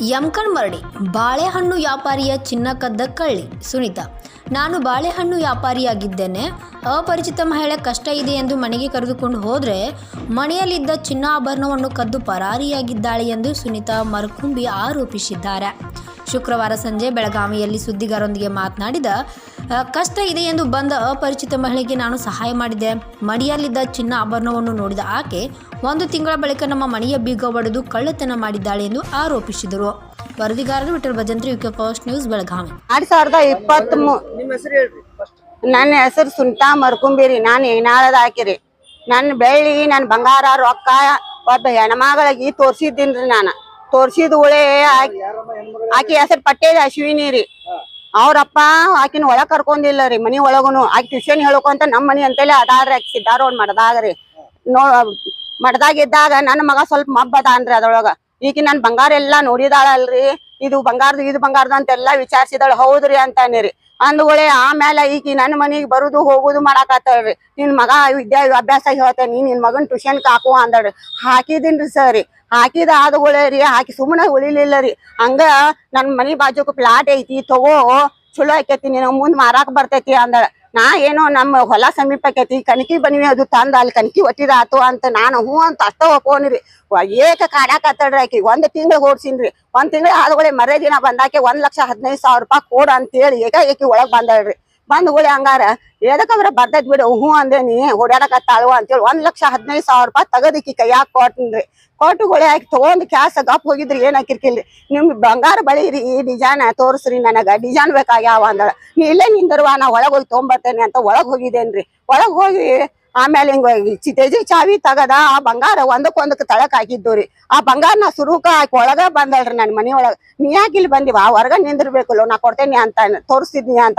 ಯಮಕಣ್ ಮರಡಿ ಬಾಳೆಹಣ್ಣು ವ್ಯಾಪಾರಿಯ ಚಿನ್ನ ಕದ್ದ ಕಳ್ಳಿ ಸುನೀತಾ. ನಾನು ಬಾಳೆಹಣ್ಣು ವ್ಯಾಪಾರಿಯಾಗಿದ್ದೇನೆ. ಅಪರಿಚಿತ ಮಹಿಳೆ ಕಷ್ಟ ಇದೆ ಎಂದು ಮನೆಗೆ ಕರೆದುಕೊಂಡು ಹೋದರೆ ಮನೆಯಲ್ಲಿದ್ದ ಚಿನ್ನಾಭರಣವನ್ನು ಕದ್ದು ಪರಾರಿಯಾಗಿದ್ದಾಳೆ ಎಂದು ಸುನೀತಾ ಮರಕುಂಬಿ ಆರೋಪಿಸಿದ್ದಾರೆ. ಶುಕ್ರವಾರ ಸಂಜೆ ಬೆಳಗಾವಿಯಲ್ಲಿ ಸುದ್ದಿಗಾರರೊಂದಿಗೆ ಮಾತನಾಡಿದ "ಆ, ಕಷ್ಟ ಇದೆ ಎಂದು ಬಂದ ಅಪರಿಚಿತ ಮಹಿಳೆಗೆ ನಾನು ಸಹಾಯ ಮಾಡಿದೆ. ಮಡಿಯಲ್ಲಿದ್ದ ಚಿನ್ನ ಆಭರಣವನ್ನು ನೋಡಿದ ಆಕೆ ಒಂದು ತಿಂಗಳ ಬಳಿಕ ನಮ್ಮ ಮನೆಯ ಬೀಗ ಒಡೆದು ಕಳ್ಳತನ ಮಾಡಿದ್ದಾಳೆ ಎಂದು ಆರೋಪಿಸಿದರು. ವರದಿಗಾರರು Vithal Bhajantri UK first news Belagavi. ಎರಡ್ ಸಾವಿರದ ಇಪ್ಪತ್ತ್ ನನ್ನ ಹೆಸರು ಸುಂಟಾ ಮರ್ಕುಂಬಿರಿ. ನಾನು ಏನಾಳದ ಹಾಕಿರಿ ನನ್ನ ಬೆಳ್ಳಿ ನನ್ನ ಬಂಗಾರ ರೊಕ್ಕ ಒಬ್ಬ ಹೆಣ್ಮಗಳಿಗೆ ತೋರ್ಸಿದ್ದೀನ್ರಿ ನಾನು. ತೋರ್ಸಿದ ಉಳೆ ಆಕಿ ಆಕಿ ಹೆಸರು ಪಟ್ಟೇದ ಅಶ್ವಿನಿ ರೀ. ಅವ್ರಪ್ಪ ಆಕಿನ ಒಳಗ್ ಕರ್ಕೊಂಡಿಲ್ಲ ರೀ, ಮನಿ ಒಳಗುನು. ಆಕಿ ಟ್ಯೂಷನ್ ಹೇಳ್ಕೊಂತ ನಮ್ಮ ಮನಿ ಅಂತೇಳಿ ಅದಾರ್ರಿ ಆಕಿ ಮಡದಾಗ ರೀ ನೋ ಮಡದಾಗಿದ್ದಾಗ ನನ್ನ ಮಗ ಸ್ವಲ್ಪ ಮಬ್ಬ ಅದಾನ್ರಿ ಅದ್ರೊಳಗ. ಈಕಿ ನನ್ ಬಂಗಾರ ಎಲ್ಲಾ ನೋಡಿದಾಳಲ್ರಿ, ಇದು ಬಂಗಾರದ ಇದು ಬಂಗಾರದ ಅಂತೆಲ್ಲಾ ವಿಚಾರಿಸಿದಾಳ, ಹೌದ್ರಿ ಅಂತಾನೆ ಅಂದ್ಗಳೇ ಆಮೇಲೆ ಈಕಿ ನನ್ನ ಮನಿಗ್ ಬರುದು ಹೋಗುದು ಮಾಡಾಕತ್ತಾಳ್ರಿ. ನಿನ್ ಮಗ ವಿದ್ಯಾ ಅಭ್ಯಾಸ ಹೇಳ್ತೇನೆ ನಿನ್ ಮಗನ್ ಟ್ಯೂಷನ್ ಹಾಕು ಅಂದಳ್ರಿ. ಹಾಕಿದಿನ್ರಿ ಸರಿ. ಹಾಕಿದ ಆದಗಳೇ ರೀ, ಹಾಕಿ ಸುಮ್ಮನೆ ಉಳಿಲಿಲ್ಲ ರೀ. ಹಂಗ ನನ್ ಮನಿ ಬಾಜುಕ್ ಪ್ಲಾಟ್ ಐತಿ, ತಗೋ, ಚಲೋ ಆಕೇತಿ ನಿನ್ ಮುಂದ್ ಮಾರಾಕ್ ಬರ್ತೈತಿ ಅಂದಳ. ನಾ ಏನೋ ನಮ್ಮ ಹೊಲ ಸಮೀಪ ಆಕೈತಿ ಕಣಕಿ ಬನ್ನಿ, ಅದು ತಂದ ಅಲ್ಲಿ ಕಣಕಿ ಒಟ್ಟಿದ ಆತು ಅಂತ ನಾನು ಹ್ಞೂ ಅಂತ ಅಷ್ಟ ಒಪ್ಕೊಂಡಿರಿ. ಏಕ ಕಾಡಾಕತ್ತಡ್ರಿ ಆಕಿ, ಒಂದ್ ತಿಂಗಳು ಓಡ್ಸಿನ್ರಿ. ಒಂದ್ ತಿಂಗಳ ಆದಗಳೇ ಮರೇ ದಿನ ಬಂದಾಕೆ ಒಂದ್ ಲಕ್ಷ ಹದಿನೈದು ಸಾವಿರ ರೂಪಾಯಿ ಕೊಡ ಅಂತೇಳಿ ಏಕ ಏಕಿ ಒಳಗ್ ಬಂದಳ್ರಿ. ಬಂದ್ಗಳೇ ಹಂಗಾರ. ಎದಕ್ಕಂದ್ರ ಬರ್ತೈತ್ ಬಿಡು, ಹ್ಞೂ ಅಂದೇನಿ ಓಡಾಡಕತ್ತಾಳು ಅಂತೇಳಿ ಒಂದ್ ಲಕ್ಷ ಹದಿನೈದು ಸಾವಿರ ರೂಪಾಯಿ ತಗದಿಕ್ಕಿ ಕೈಯಾಗ ಕೊಟ್ಟು ಕೊಟ್ಟುಗಳೇ ಹಾಕಿ ತಗೊಂಡ್ ಕ್ಯಾಸ ಗಪ್ ಹೋಗಿದ್ರಿ, ಏನ್ ಹಾಕಿರ್ಕಿಲ್ರಿ. ನಿಮ್ ಬಂಗಾರ ಬಳಿ ಈ ಡಿಸೈನ್ ತೋರ್ಸ್ರಿ ನನಗ ಡಿಸೈನ್ ಬೇಕಾಗ್ಯಾವ ಅಂದಳ. ನೀ ಇಲ್ಲೇ ನಿಂದಿರುವ, ನಾ ಒಳಗ್ ಹೋಗಿ ತೊಗೊಂಬರ್ತೇನೆ ಅಂತ ಒಳಗ್ ಹೋಗಿದೇನ್ರಿ ಒಳಗ್ ಹೋಗಿ ಆಮೇಲೆ ಹಿಂಗ ಚಿ- ತೇಜಿ ಚಾವಿ ತಗದ, ಆ ಬಂಗಾರ ಒಂದಕ್ಕೊಂದಕ್ಕೆ ತಳಕ್ ಹಾಕಿದ್ದು ರೀ. ಆ ಬಂಗಾರನ ಸುರುಕ ಹಾಕಿ ಒಳಗ ಬಂದಳ್ರಿ ನನ್ನ ಮನೆಯೊಳಗ. ನೀ ಯಾಕೆ ಇಲ್ಲಿ ಬಂದಿವ? ಹೊರಗ ನಿಂದಿರ್ಬೇಕಲ್ಲೋ, ನಾ ಕೊಡ್ತೇನೆ ಅಂತ ತೋರಿಸ್ತಿದ್ನಿ ಅಂತ.